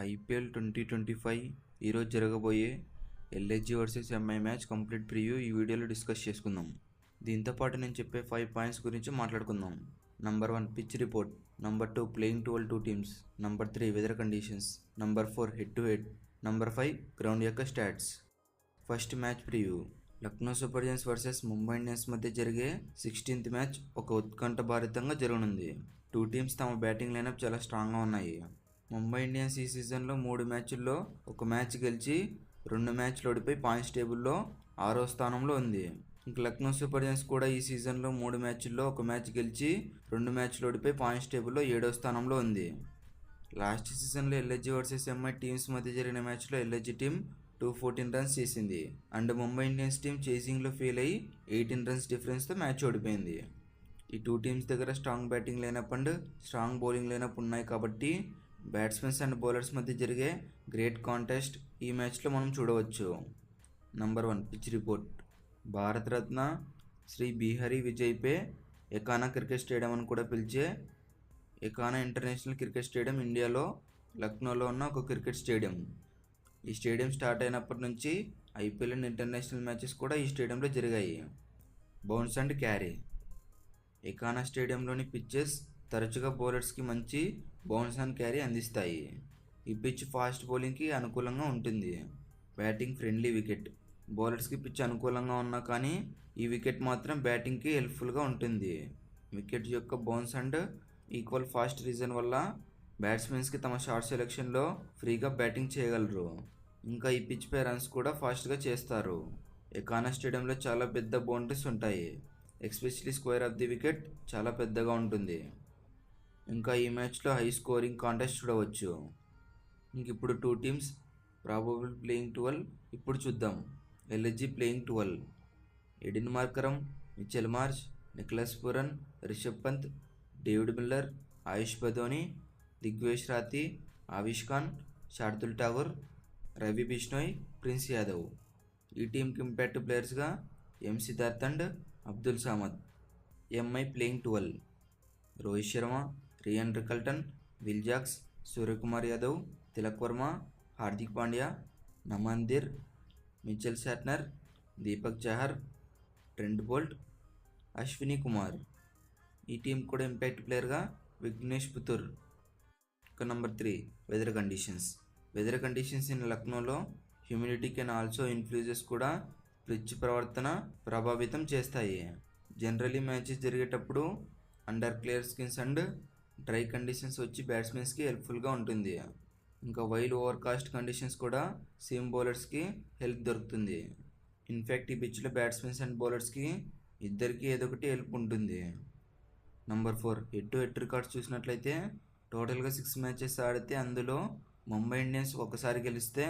IPL twenty twenty five ఈరోజు జరగబోయే LHG versus MI match complete preview ఈ వీడియోలో డిస్కస్ చేసుకుందాం. దీంతో పాటు నేను చెప్పే ఫైవ్ పాయింట్స్ గురించి మాట్లాడుకుందాం. Number one pitch report. Number two playing twelve two teams. Number three weather conditions. Number four head to head. Number five ground యొక్క stats. First match preview. Lucknow super giants versus Mumbai Indians మధ్య జరిగే sixteenth match ఒక ఉత్కంఠభరితంగా జరగనుంది. Two teams తమ batting lineup చాలా స్ట్రాంగ్గా ఉన్నాయి. ముంబై ఇండియన్స్ ఈ సీజన్లో మూడు మ్యాచ్ల్లో ఒక మ్యాచ్ గెలిచి రెండు మ్యాచ్లు ఓడిపోయి పాయింట్స్ టేబుల్లో ఆరో స్థానంలో ఉంది. ఇంక లక్నో సూపర్ జైన్స్ కూడా ఈ సీజన్లో మూడు మ్యాచ్ల్లో ఒక మ్యాచ్ గెలిచి రెండు మ్యాచ్లు ఓడిపోయి పాయింట్స్ టేబుల్లో ఏడో స్థానంలో ఉంది. లాస్ట్ సీజన్లో ఎల్హెచ్జి వర్సెస్ ఎంఐ టీమ్స్ మధ్య జరిగిన మ్యాచ్లో LHG team two fourteen runs చేసింది. అండ్ ముంబై ఇండియన్స్ టీం చేసింగ్లో ఫెయిల్ అయ్యి ఎయిటీన్ రన్స్ డిఫరెన్స్తో మ్యాచ్ ఓడిపోయింది. ఈ టూ టీమ్స్ దగ్గర strong batting lineup and strong bowling లేనప్పుడు ఉన్నాయి కాబట్టి బ్యాట్స్మెన్స్ అండ్ బౌలర్స్ మధ్య జరిగే గ్రేట్ కాంటెస్ట్ ఈ మ్యాచ్లో మనం చూడవచ్చు. Number one pitch report. Bharat Ratna Shri Bihari Vajpayee Ekana cricket stadium అని కూడా పిలిచే ఎకానా ఇంటర్నేషనల్ క్రికెట్ స్టేడియం ఇండియాలో లక్నోలో ఉన్న ఒక క్రికెట్ స్టేడియం. ఈ స్టేడియం స్టార్ట్ అయినప్పటి నుంచి ఐపీఎల్ అండ్ ఇంటర్నేషనల్ మ్యాచెస్ కూడా ఈ స్టేడియంలో జరిగాయి. Bounce and carry. ఎకానా స్టేడియంలోని పిచ్చెస్ తరచుగా బౌలర్స్కి మంచి బౌన్స్ అండ్ క్యారీ అందిస్తాయి. ఈ పిచ్ ఫాస్ట్ బౌలింగ్కి అనుకూలంగా ఉంటుంది. Batting friendly wicket. బౌలర్స్కి పిచ్ అనుకూలంగా ఉన్నా కానీ ఈ వికెట్ మాత్రం బ్యాటింగ్కి హెల్ప్ఫుల్గా ఉంటుంది. వికెట్ యొక్క bounce and equal fast reason వల్ల బ్యాట్స్మెన్స్కి తమ షార్ట్ సెలెక్షన్లో ఫ్రీగా బ్యాటింగ్ చేయగలరు. ఇంకా ఈ పిచ్ పై రన్స్ కూడా ఫాస్ట్గా చేస్తారు. ఎకానా స్టేడియంలో చాలా పెద్ద బౌండరీస్ ఉంటాయి. Especially square of the wicket చాలా పెద్దగా ఉంటుంది. ఇంకా ఈ మ్యాచ్లో హై స్కోరింగ్ కాంటెస్ట్ చూడవచ్చు. ఇంక ఇప్పుడు two teams probable playing twelve ఇప్పుడు చూద్దాం. LSG playing twelve Aiden Markram Mitchell Marsh Nicholas Pooran Rishabh Pant David Miller Ayush Badoni Digvesh Rathi Avesh Khan Shardul Thakur Ravi Bishnoi Prince Yadav ఈ టీంకి impact ప్లేయర్స్గా M Siddharth and Abdul Samad MI playing twelve Rohit Sharma Ryan Rickelton Will Jacks Suryakumar Yadav Tilak Varma Hardik Pandya Naman Dhir Mitchell Santner Deepak Chahar Trent Boult Ashwani Kumar. ఈ team కూడా impact ప్లేయర్గా విఘ్నేష్ పుతూర్. ఇక number three weather conditions weather conditions in లక్నోలో humidity can also influences కూడా pitch ప్రవర్తన ప్రభావితం చేస్తాయి. Generally matches జరిగేటప్పుడు under clear skies and dry conditions వచ్చి బ్యాట్స్మెన్స్కి హెల్ప్ఫుల్గా ఉంటుంది. ఇంకా వైల్ ఓవర్కాస్ట్ కండిషన్స్ కూడా సేమ్ బౌలర్స్కి హెల్ప్ దొరుకుతుంది. ఇన్ఫ్యాక్ట్ ఈ పిచ్లో బ్యాట్స్మెన్స్ అండ్ బౌలర్స్కి ఇద్దరికి ఏదో ఒకటి హెల్ప్ ఉంటుంది. Number four head to head records చూసినట్లయితే టోటల్గా సిక్స్ మ్యాచెస్ ఆడితే అందులో ముంబై ఇండియన్స్ ఒకసారి గెలిస్తే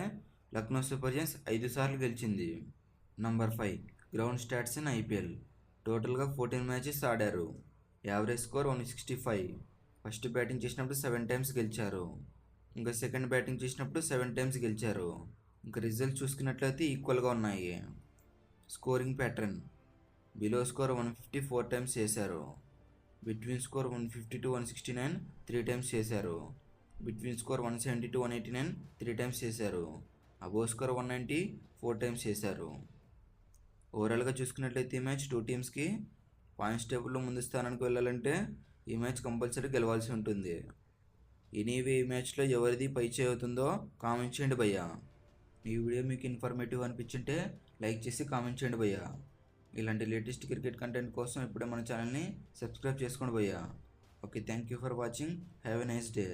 లక్నో సూపర్ జైన్స్ ఐదు సార్లు గెలిచింది. Number five ground stats in IPL టోటల్గా ఫోర్టీన్ మ్యాచెస్ ఆడారు. Average score one sixty five. First batting చేసినప్పుడు సెవెన్ టైమ్స్ గెలిచారు. ఇంకా సెకండ్ బ్యాటింగ్ చేసినప్పుడు సెవెన్ టైమ్స్ గెలిచారు. ఇంకా రిజల్ట్ చూసుకున్నట్లయితే ఈక్వల్గా ఉన్నాయి. Scoring pattern. Below score one fifty four times చేశారు. Between score one fifty to one sixty nine three times చేశారు. Between score one seventy to one eighty nine three times చేశారు. Above score one ninety four times చేశారు. ఓవరాల్గా చూసుకున్నట్లయితే ఈ match two టీమ్స్కి points టేబుల్లో ముందు స్థానానికి వెళ్ళాలంటే ఈ మ్యాచ్ కంపల్సరీ గెలవాల్సి ఉంటుంది. ఎనీవే ఈ మ్యాచ్లో ఎవరిది పై అవుతుందో కామెంట్ చేయండి భయ్యా. ఈ వీడియో మీకు ఇన్ఫర్మేటివ్ అనిపించుంటే లైక్ చేసి కామెంట్ చేయండి భయ్యా. ఇలాంటి లేటెస్ట్ క్రికెట్ కంటెంట్ కోసం ఇప్పుడే మన ఛానల్ని సబ్స్క్రైబ్ చేసుకోండి భయ్యా. Okay thank you for watching. Have a nice day.